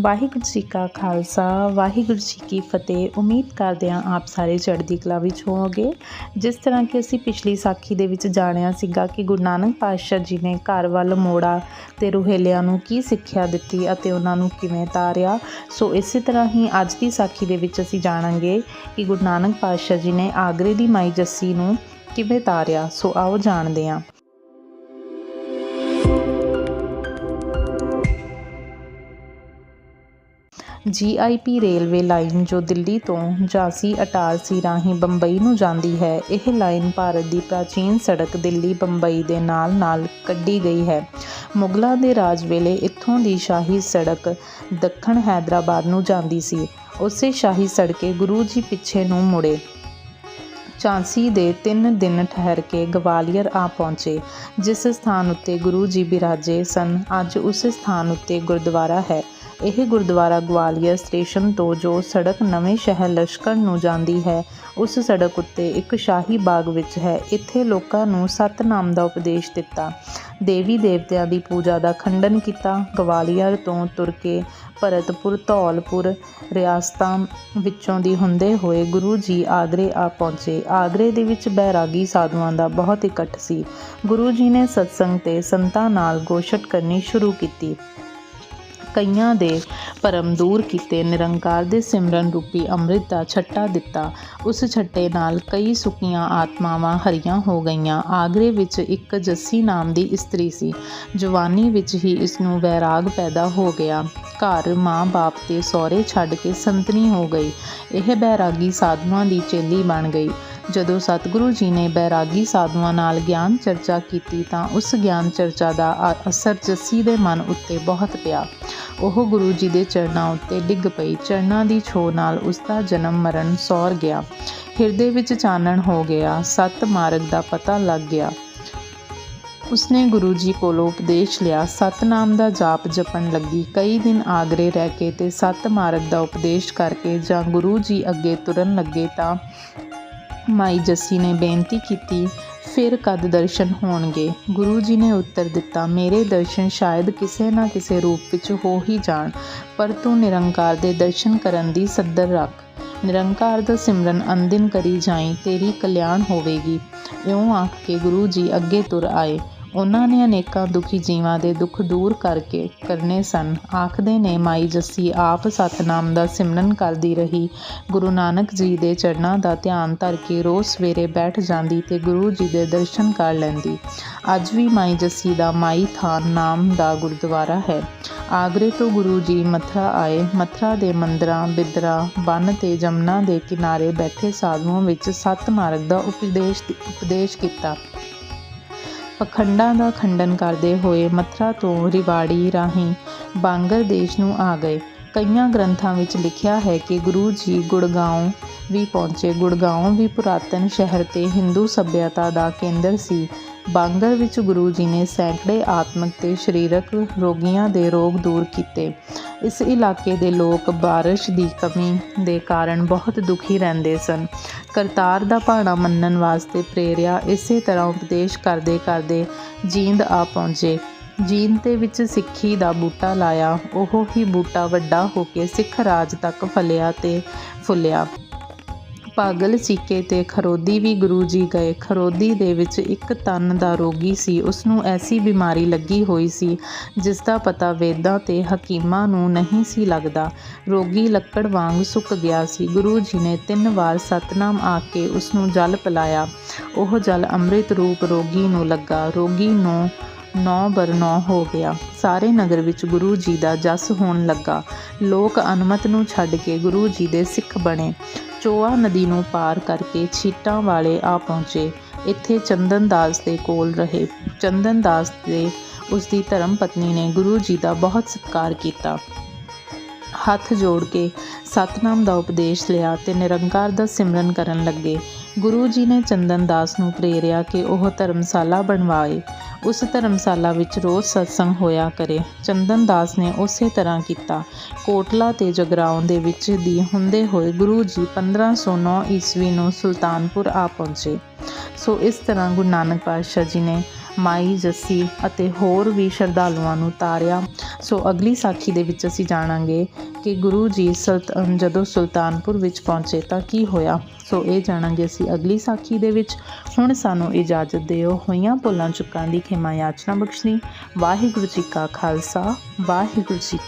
ਵਾਹਿਗੁਰੂ ਜੀ ਕਾ ਖਾਲਸਾ, ਵਾਹਿਗੁਰੂ ਜੀ ਕੀ ਫਤਿਹ। ਉਮੀਦ ਕਰਦੇ ਹਾਂ ਆਪ ਸਾਰੇ ਚੜ੍ਹਦੀ ਕਲਾ ਵਿੱਚ ਹੋਵੋਗੇ। ਜਿਸ ਤਰ੍ਹਾਂ ਕਿ ਅਸੀਂ ਪਿਛਲੀ ਸਾਖੀ ਦੇ ਵਿੱਚ ਜਾਣਿਆ ਸੀਗਾ ਕਿ ਗੁਰੂ ਨਾਨਕ ਪਾਤਸ਼ਾਹ ਜੀ ਨੇ ਘਰ ਵੱਲ ਮੋੜਾ ਤੇ ਰੁਹੇਲਿਆਂ ਨੂੰ ਕੀ ਸਿੱਖਿਆ ਦਿੱਤੀ ਅਤੇ ਉਹਨਾਂ ਨੂੰ ਕਿਵੇਂ ਤਾਰਿਆ। ਸੋ ਇਸੇ ਤਰ੍ਹਾਂ ਹੀ ਅੱਜ ਦੀ ਸਾਖੀ ਦੇ ਵਿੱਚ ਅਸੀਂ ਜਾਣਾਂਗੇ ਕਿ ਗੁਰੂ ਨਾਨਕ ਪਾਤਸ਼ਾਹ ਜੀ ਨੇ ਆਗਰੇ ਦੀ ਮਾਈ ਜੱਸੀ ਨੂੰ ਕਿਵੇਂ ਤਾਰਿਆ। ਸੋ ਆਓ ਜਾਣਦੇ ਹਾਂ। ਜੀ ਆਈ ਪੀ ਰੇਲਵੇ ਲਾਈਨ ਜੋ ਦਿੱਲੀ ਤੋਂ ਝਾਂਸੀ ਅਟਾਰਸੀ ਰਾਹੀਂ ਬੰਬਈ ਨੂੰ ਜਾਂਦੀ ਹੈ, ਇਹ ਲਾਈਨ ਭਾਰਤ ਦੀ ਪ੍ਰਾਚੀਨ ਸੜਕ ਦਿੱਲੀ ਬੰਬਈ ਦੇ ਨਾਲ-ਨਾਲ ਕੱਢੀ ਗਈ ਹੈ। ਮੁਗਲਾਂ ਦੇ ਰਾਜ ਵੇਲੇ ਇੱਥੋਂ ਦੀ ਸ਼ਾਹੀ ਸੜਕ ਦੱਖਣ ਹੈਦਰਾਬਾਦ ਨੂੰ ਜਾਂਦੀ ਸੀ। ਉਸੇ ਸ਼ਾਹੀ ਸੜਕੇ ਗੁਰੂ ਜੀ ਪਿੱਛੇ ਨੂੰ ਮੁੜੇ। ਝਾਂਸੀ ਦੇ 3 ਦਿਨ ਠਹਿਰ ਕੇ ਗਵਾਲੀਅਰ ਆ ਪਹੁੰਚੇ, ਜਿਸ ਸਥਾਨ ਉੱਤੇ ਗੁਰੂ ਜੀ ਬਿਰਾਜੇ ਸਨ। ਅੱਜ ਉਸ ਸਥਾਨ ਉੱਤੇ ਗੁਰਦੁਆਰਾ ਹੈ। ਇਹ ਗੁਰਦੁਆਰਾ ਗਵਾਲੀਅਰ ਸਟੇਸ਼ਨ ਤੋਂ ਜੋ ਸੜਕ ਨਵੇਂ ਸ਼ਹਿਰ ਲਸ਼ਕਰ ਨੂੰ ਜਾਂਦੀ ਹੈ, ਉਸ ਸੜਕ ਉੱਤੇ ਇੱਕ ਸ਼ਾਹੀ ਬਾਗ ਵਿੱਚ ਹੈ। ਇੱਥੇ ਲੋਕਾਂ ਨੂੰ ਸਤਨਾਮ ਦਾ ਉਪਦੇਸ਼ ਦਿੱਤਾ। ਦੇਵੀ ਦੇਵਤਿਆਂ ਦੀ ਪੂਜਾ ਦਾ ਖੰਡਨ ਕੀਤਾ। ਗਵਾਲੀਅਰ ਤੋਂ ਤੁਰ ਕੇ ਭਰਤਪੁਰ, ਧੌਲਪੁਰ, ਰਿਆਸਤਾਂ ਵਿੱਚੋਂ ਦੀ ਹੁੰਦੇ ਹੋਏ ਗੁਰੂ ਜੀ ਆਗਰੇ ਆ ਪਹੁੰਚੇ। ਆਗਰੇ ਦੇ ਵਿੱਚ ਬੈਰਾਗੀ ਸਾਧੂਆਂ ਦਾ ਬਹੁਤ ਇਕੱਠ ਸੀ। ਗੁਰੂ ਜੀ ਨੇ ਸਤਸੰਗ ਤੇ ਸੰਤਾਂ ਨਾਲ ਗੋਸ਼ਟ ਕਰਨੀ ਸ਼ੁਰੂ ਕੀਤੀ। ਕਈਆਂ ਦੇ ਭਰਮ ਦੂਰ ਕੀਤੇ, ਨਿਰੰਕਾਰ ਦੇ ਸਿਮਰਨ ਰੂਪੀ ਅੰਮ੍ਰਿਤ ਦਾ ਛੱਟਾ ਦਿੱਤਾ। ਉਸ ਛੱਟੇ ਨਾਲ ਕਈ ਸੁੱਕੀਆਂ ਆਤਮਾਵਾਂ ਹਰੀਆਂ ਹੋ ਗਈਆਂ। ਆਗਰੇ ਵਿੱਚ ਇੱਕ ਜੱਸੀ ਨਾਮ ਦੀ ਇਸਤਰੀ ਸੀ। ਜਵਾਨੀ ਵਿੱਚ ਹੀ ਇਸ ਨੂੰ ਵੈਰਾਗ ਪੈਦਾ ਹੋ ਗਿਆ। ਘਰ ਮਾਂ-ਬਾਪ ਤੇ ਸਹੁਰੇ ਛੱਡ ਕੇ ਸੰਤਨੀ ਹੋ ਗਈ। ਇਹ ਬੈਰਾਗੀ ਸਾਧੂਆਂ ਦੀ ਚੇਲੀ ਬਣ ਗਈ। ਜਦੋਂ ਸਤਿਗੁਰੂ ਜੀ ਨੇ ਬੈਰਾਗੀ ਸਾਧੂਆਂ ਨਾਲ ਗਿਆਨ ਚਰਚਾ ਕੀਤੀ ਤਾਂ ਉਸ ਗਿਆਨ ਚਰਚਾ ਦਾ ਅਸਰ ਜੱਸੀ ਦੇ ਮਨ ਉੱਤੇ ਬਹੁਤ ਪਿਆ। ਉਹ ਗੁਰੂ ਜੀ ਦੇ ਚਰਨਾਂ ਉੱਤੇ ਡਿੱਗ ਪਈ। ਚਰਨਾਂ ਦੀ ਛੋਹ ਨਾਲ ਉਸ ਦਾ ਜਨਮ ਮਰਨ ਸੌਰ ਗਿਆ। ਹਿਰਦੇ ਵਿੱਚ ਚਾਨਣ ਹੋ ਗਿਆ। ਸਤ ਮਾਰਗ ਦਾ ਪਤਾ ਲੱਗ ਗਿਆ। ਉਸਨੇ ਗੁਰੂ ਜੀ ਕੋਲੋਂ ਉਪਦੇਸ਼ ਲਿਆ। ਸਤਨਾਮ ਦਾ ਜਾਪ ਜਪਣ ਲੱਗੀ। ਕਈ ਦਿਨ ਆਗਰੇ ਰਹਿ ਕੇ ਤੇ ਸਤ ਮਾਰਗ ਦਾ ਉਪਦੇਸ਼ ਕਰਕੇ ਜਾਂ ਗੁਰੂ ਜੀ ਅੱਗੇ ਤੁਰਨ ਲੱਗੇ ਤਾਂ ਮਾਈ ਜੱਸੀ ਨੇ ਬੇਨਤੀ ਕੀਤੀ ਫਿਰ ਕਦ ਦਰਸ਼ਨ ਹੋਣਗੇ? ਗੁਰੂ ਜੀ ਨੇ ਉੱਤਰ ਦਿੱਤਾ, ਮੇਰੇ ਦਰਸ਼ਨ ਸ਼ਾਇਦ ਕਿਸੇ ਨਾ ਕਿਸੇ ਰੂਪ ਵਿੱਚ ਹੋ ਹੀ ਜਾਣ, ਪਰ ਤੂੰ ਨਿਰੰਕਾਰ ਦੇ ਦਰਸ਼ਨ ਕਰਨ ਦੀ ਸੱਦਰ ਰੱਖ। ਨਿਰੰਕਾਰ ਦਾ ਸਿਮਰਨ ਅੰਦਿਨ ਕਰੀ ਜਾਈ, ਤੇਰੀ ਕਲਿਆਣ ਹੋਵੇਗੀ। ਇਉਂ ਆਖ ਕੇ ਗੁਰੂ ਜੀ ਅੱਗੇ ਤੁਰ ਆਏ। ਉਹਨਾਂ ਨੇ ਅਨੇਕਾਂ ਦੁਖੀ ਜੀਵਾਂ ਦੇ ਦੁੱਖ ਦੂਰ ਕਰਕੇ ਕਰਨੇ ਸਨ। ਆਖਦੇ ਨੇ, ਮਾਈ ਜੱਸੀ ਆਪ ਸਤਨਾਮ ਦਾ ਸਿਮਰਨ ਕਰਦੀ ਰਹੀ। ਗੁਰੂ ਨਾਨਕ ਜੀ ਦੇ ਚਰਨਾਂ ਦਾ ਧਿਆਨ ਧਰ ਕੇ ਰੋਜ਼ ਸਵੇਰੇ ਬੈਠ ਜਾਂਦੀ ਤੇ ਗੁਰੂ ਜੀ ਦੇ ਦਰਸ਼ਨ ਕਰ ਲੈਂਦੀ। ਅੱਜ ਵੀ ਮਾਈ ਜੱਸੀ ਦਾ ਮਾਈ ਥਾਨ ਨਾਮ ਦਾ ਗੁਰਦੁਆਰਾ ਹੈ। ਆਗਰੇ ਤੋਂ ਗੁਰੂ ਜੀ ਮਥਰਾ ਆਏ। ਮਥਰਾ ਦੇ ਮੰਦਰਾਂ, ਬਿਦਰਾ, ਬੰਨ ਤੇ ਜਮਨਾ ਦੇ ਕਿਨਾਰੇ ਬੈਠੇ ਸਾਧੂਆਂ ਵਿੱਚ ਸੱਤ ਮਾਰਗ ਦਾ ਉਪਦੇਸ਼ ਉਪਦੇਸ਼ ਕੀਤਾ। ਪਖੰਡਾਂ ਦਾ ਖੰਡਨ ਕਰਦੇ ਹੋਏ ਮਥਰਾ ਤੋਂ ਰਿਵਾੜੀ ਰਾਹੀਂ ਬਾਂਗਰ ਦੇਸ਼ ਨੂੰ ਆ ਗਏ। ਕਈਆਂ ਗ੍ਰੰਥਾਂ ਵਿੱਚ ਲਿਖਿਆ ਹੈ ਕਿ ਗੁਰੂ ਜੀ ਗੁੜਗਾਉਂ ਵੀ ਪਹੁੰਚੇ। ਗੁੜਗਾਉਂ ਵੀ ਪੁਰਾਤਨ ਸ਼ਹਿਰ ਤੇ ਹਿੰਦੂ ਸੱਭਿਅਤਾ ਦਾ ਕੇਂਦਰ ਸੀ। ਬਾਂਗਰ ਵਿੱਚ ਗੁਰੂ ਜੀ ਨੇ ਸੈਂਕੜੇ ਆਤਮਿਕ ਤੇ ਸਰੀਰਕ ਰੋਗੀਆਂ ਦੇ ਰੋਗ ਦੂਰ ਕੀਤੇ। ਇਸ ਇਲਾਕੇ ਦੇ ਲੋਕ ਬਾਰਿਸ਼ ਦੀ ਕਮੀ ਦੇ ਕਾਰਨ ਬਹੁਤ ਦੁਖੀ ਰਹਿੰਦੇ ਸਨ। ਕਰਤਾਰ ਦਾ ਭਾਣਾ ਮੰਨਣ ਵਾਸਤੇ ਪ੍ਰੇਰਿਆ ਇਸੇ ਤਰ੍ਹਾਂ ਉਪਦੇਸ਼ ਕਰਦੇ ਕਰਦੇ ਜੀਂਦ ਆ ਪਹੁੰਚੇ। ਜੀਨਤੇ ਵਿੱਚ ਸਿੱਖੀ ਦਾ ਬੂਟਾ ਲਾਇਆ। ਉਹ ਹੀ ਬੂਟਾ ਵੱਡਾ ਹੋ ਕੇ ਸਿੱਖ ਰਾਜ ਤੱਕ ਫਲਿਆ ਤੇ ਫੁੱਲਿਆ। ਪਾਗਲ ਚੀਕੇ ਤੇ ਖਰੋਦੀ ਵੀ ਗੁਰੂ ਜੀ ਗਏ। ਖਰੋਦੀ ਦੇ ਵਿੱਚ ਇੱਕ ਤਨ ਦਾ ਰੋਗੀ ਸੀ। ਉਸ ਨੂੰ ਐਸੀ ਬਿਮਾਰੀ ਲੱਗੀ ਹੋਈ ਸੀ, ਜਿਸ ਦਾ ਪਤਾ ਵੇਦਾਂ ਤੇ ਹਕੀਮਾਂ ਨੂੰ ਨਹੀਂ ਸੀ ਲੱਗਦਾ। ਰੋਗੀ ਲੱਕੜ ਵਾਂਗ ਸੁੱਕ ਗਿਆ ਸੀ। ਗੁਰੂ ਜੀ ਨੇ ਤਿੰਨ ਵਾਰ ਸਤਨਾਮ ਆ ਕੇ ਉਸ ਨੂੰ ਜਲ ਪਿਲਾਇਆ। ਉਹ ਜਲ ਅੰਮ੍ਰਿਤ ਰੂਪ ਰੋਗੀ ਨੂੰ ਲੱਗਾ। ਰੋਗੀ ਨੂੰ ਨੌ ਬਰ ਨੌ ਹੋ ਗਿਆ। ਸਾਰੇ ਨਗਰ ਵਿੱਚ ਗੁਰੂ ਜੀ ਦਾ ਜਸ ਹੋਣ ਲੱਗਾ। ਲੋਕ ਅਨਮਤ ਨੂੰ ਛੱਡ ਕੇ ਗੁਰੂ ਜੀ ਦੇ ਸਿੱਖ ਬਣੇ। ਚੋਆ ਨਦੀ ਨੂੰ ਪਾਰ ਕਰਕੇ ਛੀਟਾਂ ਵਾਲੇ ਆ ਪਹੁੰਚੇ। ਇੱਥੇ ਚੰਦਨ ਦਾਸ ਦੇ ਕੋਲ ਰਹੇ। ਚੰਦਨ ਦਾਸ ਦੇ ਉਸ ਦੀ ਧਰਮ ਪਤਨੀ ਨੇ ਗੁਰੂ ਜੀ ਦਾ ਬਹੁਤ ਸਤਿਕਾਰ ਕੀਤਾ। ਹੱਥ ਜੋੜ ਕੇ ਸਤਨਾਮ ਦਾ ਉਪਦੇਸ਼ ਲਿਆ ਤੇ ਨਿਰੰਕਾਰ ਦਾ ਸਿਮਰਨ ਕਰਨ ਲੱਗੇ। ਗੁਰੂ ਜੀ ਨੇ ਚੰਦਨ ਦਾਸ ਨੂੰ ਪ੍ਰੇਰਿਆ ਕਿ ਉਹ ਧਰਮਸ਼ਾਲਾ ਬਣਵਾਏ। ਉਸ ਧਰਮਸ਼ਾਲਾ ਵਿੱਚ ਰੋਜ਼ ਸਤਸੰਗ ਹੋਇਆ ਕਰੇ। ਚੰਦਨ ਦਾਸ ਨੇ ਉਸੇ ਤਰ੍ਹਾਂ ਕੀਤਾ। ਕੋਟਲਾ ਤੇ ਜਗਰਾਉਂ ਦੇ ਵਿੱਚ ਦੀ ਹੁੰਦੇ ਹੋਏ ਗੁਰੂ ਜੀ 1509 ਈਸਵੀ ਨੂੰ ਸੁਲਤਾਨਪੁਰ ਆ ਪਹੁੰਚੇ। ਸੋ ਇਸ ਤਰ੍ਹਾਂ ਗੁਰੂ ਨਾਨਕ ਪਾਤਸ਼ਾਹ ਜੀ ਨੇ ਮਾਈ ਜੱਸੀ ਅਤੇ ਹੋਰ ਵੀ ਸ਼ਰਧਾਲੂਆਂ ਨੂੰ ਤਾਰਿਆ। ਸੋ ਅਗਲੀ ਸਾਖੀ ਦੇ ਵਿੱਚ ਅਸੀਂ ਜਾਣਾਂਗੇ ਕਿ ਗੁਰੂ ਜੀ ਸੁਲਤ ਜਦੋਂ ਸੁਲਤਾਨਪੁਰ ਵਿੱਚ ਪਹੁੰਚੇ ਤਾਂ ਕੀ ਹੋਇਆ। ਸੋ ਇਹ ਜਾਣਾਂਗੇ ਅਸੀਂ ਅਗਲੀ ਸਾਖੀ ਦੇ ਵਿੱਚ। ਹੁਣ ਸਾਨੂੰ ਇਜਾਜ਼ਤ ਦਿਓ। ਹੋਈਆਂ ਭੁੱਲਾਂ ਚੁੱਕਾਂ ਦੀ ਖਿਮਾ ਯਾਚਨਾ ਬਖਸ਼ਣੀ। ਵਾਹਿਗੁਰੂ ਜੀ ਕਾ ਖਾਲਸਾ, ਵਾਹਿਗੁਰੂ ਜੀ